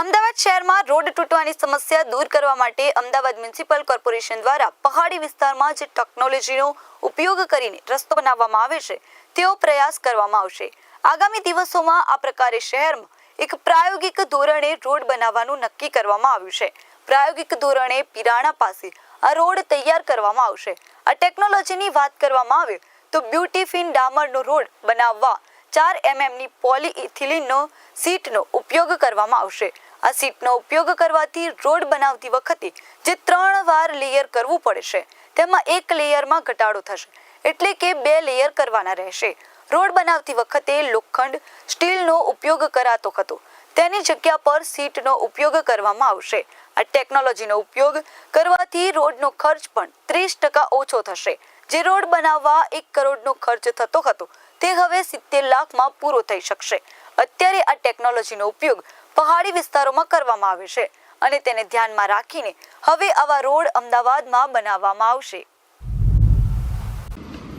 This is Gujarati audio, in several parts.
અમદાવાદ શહેરમાં રોડ તૂટવાની સમસ્યા દૂર કરવા માટે અમદાવાદ મ્યુનિસિપલ કોર્પોરેશન દ્વારા પહાડી વિસ્તારમાં જે ટેકનોલોજીનો ઉપયોગ કરીને રસ્તો બનાવવામાં આવે છે. તેવો પ્રયાસ કરવામાં આવશે. આગામી દિવસોમાં આ પ્રકારે શહેરમાં એક પ્રાયોગિક ધોરણે રોડ બનાવવાનું નક્કી કરવામાં આવ્યું છે. પ્રાયોગિક ધોરણે પિરાણા પાસે આ રોડ તૈયાર કરવામાં આવશે. આ ટેકનોલોજીની વાત કરવામાં આવે તો બ્યુટીફિન ડામરનો રોડ બનાવવા ચાર એમએમની પોલીઇથિલિનનો સીટનો ઉપયોગ કરવામાં આવશે. આ સીટનો ઉપયોગ કરવાથી રોડ બનાવતી વખતે જે ત્રણ વાર લેયર કરવું પડે છે, તેમાં એક લેયરમાં ઘટાડો થશે. એટલે કે બે લેયર કરવાના રહેશે. રોડ બનાવતી વખતે લોખંડ સ્ટીલનો ઉપયોગ કરાતો હતો. તેની જગ્યા પર સીટનો ઉપયોગ કરવામાં આવશે. આ ટેકનોલોજીનો ઉપયોગ કરવાથી રોડનો ખર્ચ પણ ત્રીસ ટકા ઓછો થશે. જે રોડ બનાવવા એક કરોડનો ખર્ચ થતો હતો, તે હવે સિત્તેર લાખમાં પૂરો થઈ શકશે. અત્યારે આ ટેકનોલોજીનો ઉપયોગ પહાડી વિસ્તારોમાં કરવામાં આવે છે અને તેને ધ્યાનમાં રાખીને હવે આવા રોડ અમદાવાદમાં બનાવવામાં આવશે.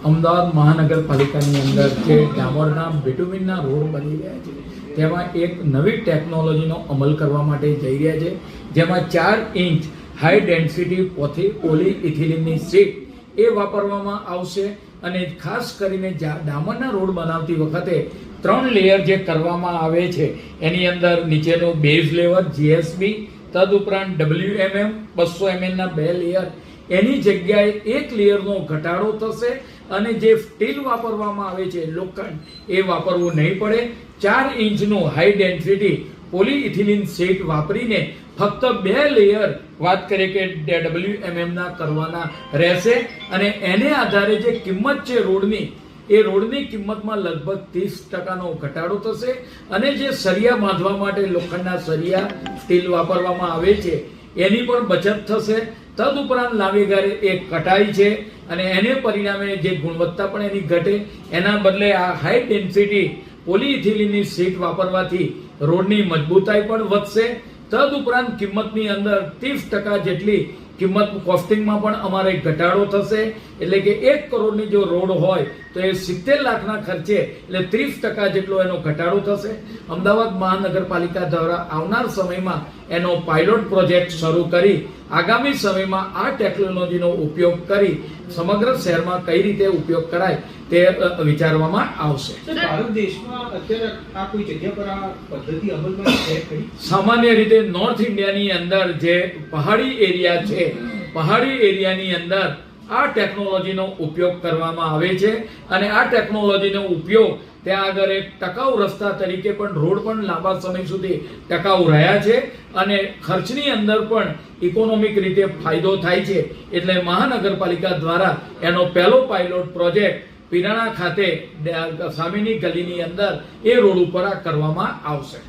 અમદાવાદ મહાનગરપાલિકાની અંદર જે ડામરના બિટુમિનના રોડ બની રહ્યા છે, તેમાં એક નવી ટેકનોલોજીનો અમલ કરવા માટે જઈ રહ્યા છે, જેમાં ચાર ઇંચ હાઈ ડેન્સિટી પોથી પોલી ઇથિલિનની સીટ એ વાપરવામાં આવશે અને ખાસ કરીને જ્યાં ડામરના રોડ બનાવતી વખતે ત્રણ લેયર જે કરવામાં આવે છે, એની અંદર નીચેનો બેઝ લેવલ જીએસબી તદુપરાંત ડબલ્યુએમએમ બસો એમએમના બે લેયર એની જગ્યાએ એક લેયરનો ઘટાડો થશે અને જે સ્ટીલ વાપરવામાં આવે છે લોખંડ એ વાપરવું નહીં પડે. ચાર ઇંચનું હાઈ ડેન્સિટી પોલીઇથિલિન સીટ વાપરીને ફક્ત બે લેયર વાત કરીએ કે ડબલ્યુ એમએમના કરવાના રહેશે. અને એને આધારે જે કિંમત છે રોડની એ રોડની કિંમતમાં લગભગ ત્રીસ ટકાનો ઘટાડો થશે અને જે સરિયા બાંધવા માટે લોખંડના સરિયા સ્ટીલ વાપરવામાં આવે છે, એની પણ બચત થશે. તદુપરાંત લાંબી ગાળે એ કટાઈ છે અને એને પરિણામે જે ગુણવત્તા પણ એની ઘટે, એના બદલે આ હાઈ ડેન્સિટી પોલીઇથિલિનની સીટ વાપરવાથી રોડની મજબૂતાઈ પણ વધશે. તદુપરાંત કિંમતની અંદર ત્રીસ ટકા જેટલી કિંમત કોસ્ટિંગમાં પણ અમારે ઘટાડો થશે. એટલે કે એક કરોડની જો રોડ હોય તો એ સિત્તેર લાખના ખર્ચે એટલે ત્રીસ ટકા જેટલો એનો ઘટાડો થશે. અમદાવાદ મહાનગરપાલિકા દ્વારા આવનાર સમયમાં એનો પાયલોટ પ્રોજેક્ટ શરૂ કરી આગામી સમયમાં આ ટેકનોલોજીનો ઉપયોગ કરી સમગ્ર શહેરમાં કઈ રીતે ઉપયોગ કરાય તે વિચારવામાં આવશે. ભારત દેશમાં અત્યારે આ કોઈ જગ્યા પર આ પદ્ધતિ અમલમાં છે સામાન્ય રીતે નોર્થ ઇન્ડિયાની અંદર જે પહાડી એરિયા છે પહાડી એરિયાની અંદર આ ટેકનોલોજીનો ઉપયોગ કરવામાં આવે છે અને આ ટેકનોલોજીનો ઉપયોગ ત્યાં આગળ એક ટકાઉ રસ્તા તરીકે પણ રોડ પણ લાંબા સમય સુધી ટકાઉ રહ્યા છે અને ખર્ચની અંદર પણ ઇકોનોમિક રીતે ફાયદો થાય છે. એટલે મહાનગરપાલિકા દ્વારા એનો પહેલો પાયલોટ પ્રોજેક્ટ પિરાણા ખાતે સામેની ગલીની અંદર એ રોડ ઉપર આ કરવામાં આવશે.